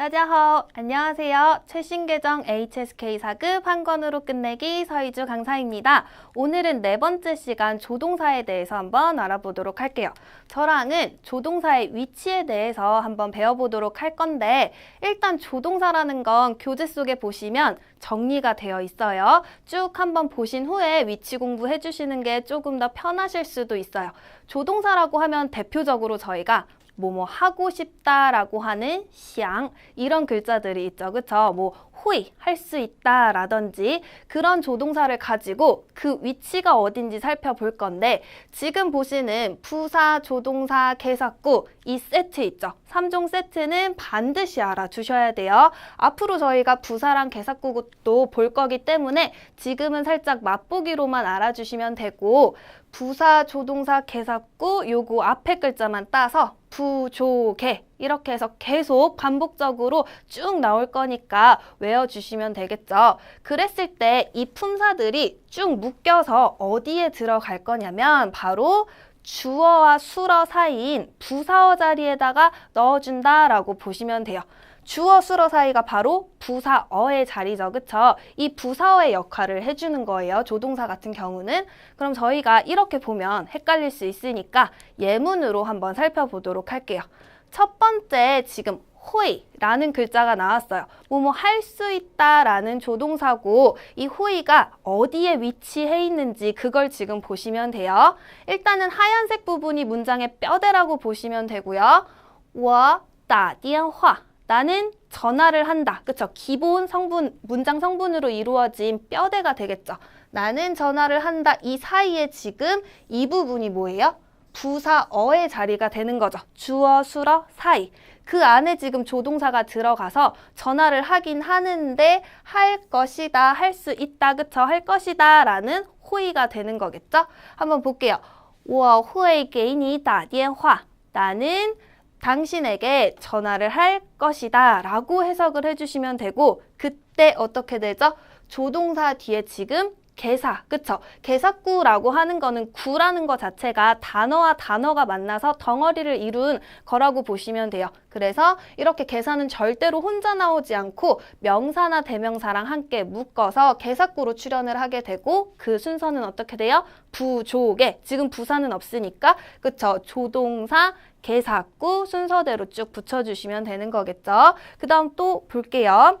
따자허 안녕하세요. 최신 계정 HSK 4급 한 권으로 끝내기 서희주 강사입니다. 오늘은 네 번째 시간 조동사에 대해서 한번 알아보도록 할게요. 저랑은 조동사의 위치에 대해서 한번 배워보도록 할 건데 일단 조동사라는 건 교재 속에 보시면 정리가 되어 있어요. 쭉 한번 보신 후에 위치 공부해 주시는 게 조금 더 편하실 수도 있어요. 조동사라고 하면 대표적으로 저희가 뭐뭐 하고 싶다라고 하는 想 이런 글자들이 있죠. 그쵸? 뭐 호이 할 수 있다라든지 그런 조동사를 가지고 그 위치가 어딘지 살펴볼 건데 지금 보시는 부사, 조동사, 개사구 이 세트 있죠. 3종 세트는 반드시 알아주셔야 돼요. 앞으로 저희가 부사랑 개사구도 볼 거기 때문에 지금은 살짝 맛보기로만 알아주시면 되고 부사, 조동사, 개사구 요거 앞에 글자만 따서 부조개 이렇게 해서 계속 반복적으로 쭉 나올 거니까 외워주시면 되겠죠. 그랬을 때 이 품사들이 쭉 묶여서 어디에 들어갈 거냐면 바로 주어와 수어 사이인 부사어 자리에다가 넣어준다라고 보시면 돼요. 주어 수어 사이가 바로 부사어의 자리죠. 그쵸? 이 부사어의 역할을 해주는 거예요. 조동사 같은 경우는. 그럼 저희가 이렇게 보면 헷갈릴 수 있으니까 예문으로 한번 살펴보도록 할게요. 첫 번째 지금 호이라는 글자가 나왔어요. 뭐뭐 할 수 있다라는 조동사고 이 호이가 어디에 위치해 있는지 그걸 지금 보시면 돼요. 일단은 하얀색 부분이 문장의 뼈대라고 보시면 되고요. 我打电话 나는 전화를 한다. 그쵸? 기본 성분, 문장 성분으로 이루어진 뼈대가 되겠죠. 나는 전화를 한다. 이 사이에 지금 이 부분이 뭐예요? 부사어의 자리가 되는 거죠. 주어, 수어, 사이. 그 안에 지금 조동사가 들어가서 전화를 하긴 하는데 할 것이다, 할 수 있다, 그쵸? 할 것이다 라는 호의가 되는 거겠죠? 한번 볼게요. 我会给你打电话. 나는 당신에게 전화를 할 것이다 라고 해석을 해주시면 되고 그때 어떻게 되죠? 조동사 뒤에 지금 개사, 그쵸? 개사구라고 하는 거는 구라는 것 자체가 단어와 단어가 만나서 덩어리를 이룬 거라고 보시면 돼요. 그래서 이렇게 개사는 절대로 혼자 나오지 않고 명사나 대명사랑 함께 묶어서 개사구로 출연을 하게 되고 그 순서는 어떻게 돼요? 부조개. 지금 부사는 없으니까 그쵸? 조동사, 개사구 순서대로 쭉 붙여주시면 되는 거겠죠. 그 다음 또 볼게요.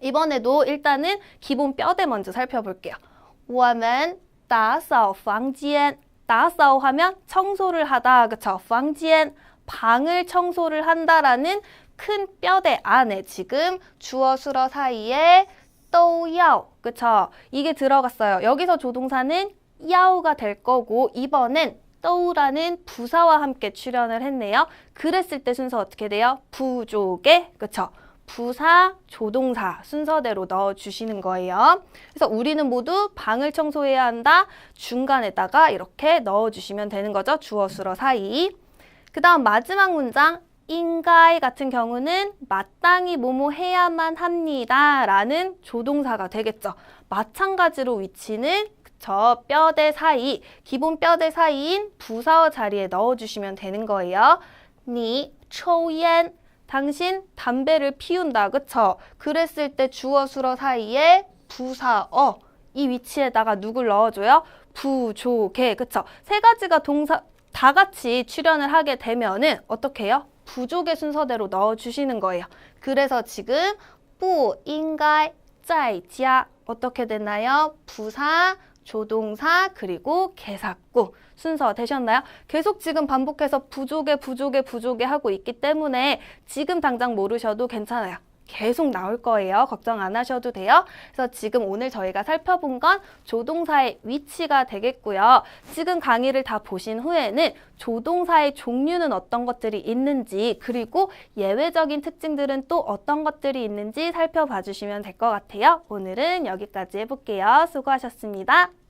이번에도 일단은 기본 뼈대 먼저 살펴볼게요. 我们打扫房间.打扫 하면 청소를 하다. 그쵸? 房间 방을 청소를 한다라는 큰 뼈대 안에 지금 주어 수어 사이에 都要 그쵸? 이게 들어갔어요. 여기서 조동사는 야오가 될 거고 이번엔 떠우라는 부사와 함께 출연을 했네요. 그랬을 때 순서 어떻게 돼요? 부족의 그쵸? 부사, 조동사 순서대로 넣어주시는 거예요. 그래서 우리는 모두 방을 청소해야 한다. 중간에다가 이렇게 넣어주시면 되는 거죠. 주어, 수어 사이. 그 다음 마지막 문장 인가이 같은 경우는 마땅히 뭐뭐 해야만 합니다. 라는 조동사가 되겠죠. 마찬가지로 위치는 저 뼈대 사이, 기본 뼈대 사이인 부사어 자리에 넣어주시면 되는 거예요. 니, 초옌, 당신 담배를 피운다. 그쵸? 그랬을 때 주어 수러 사이에 부사어 이 위치에다가 누굴 넣어줘요? 부조개. 그쵸? 세 가지가 동사 다 같이 출연을 하게 되면은 어떻게 해요? 부족의 순서대로 넣어주시는 거예요. 그래서 지금 뿌, 인가이, 짜이지아 어떻게 됐나요? 부사, 조동사, 그리고 개사구 순서 되셨나요? 계속 지금 반복해서 부족에 부족에 부족에 하고 있기 때문에 지금 당장 모르셔도 괜찮아요. 계속 나올 거예요. 걱정 안 하셔도 돼요. 그래서 지금 오늘 저희가 살펴본 건 조동사의 위치가 되겠고요. 지금 강의를 다 보신 후에는 조동사의 종류는 어떤 것들이 있는지 그리고 예외적인 특징들은 또 어떤 것들이 있는지 살펴봐 주시면 될 것 같아요. 오늘은 여기까지 해볼게요. 수고하셨습니다.